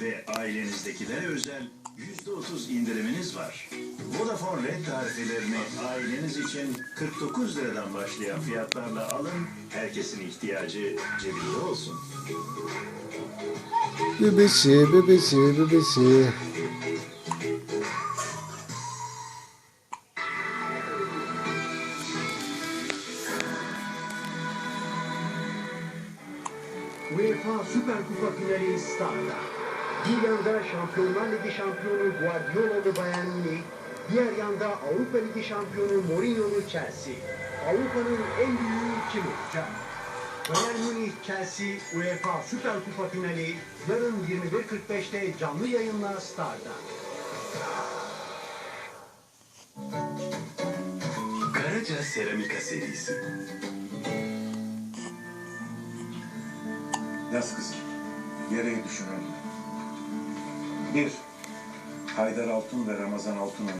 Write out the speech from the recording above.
ve ailenizdekiler özel %30 indiriminiz var. Vodafone Red tarifelerini aileniz için 49 liradan başlayan fiyatlarla alın. Herkesin ihtiyacı cebinde olsun. Bebesi, bebesi, bebesi. UEFA Süper Kupa finali Star'da. Bir yanda Şampiyonlar Ligi şampiyonu Guardiola'lı Bayern Münih, diğer yanda Avrupa Ligi şampiyonu Mourinho'lu Chelsea. Avrupa'nın en büyüğü kim olacak? Bayern Münih Chelsea UEFA Süper Kupa finali yarın 21.45'te canlı yayınla Star'da. Karaca Seramika serisi. Yaz kızım. Gereği düşünelim. Bir, Haydar Altun ve Ramazan Altun'un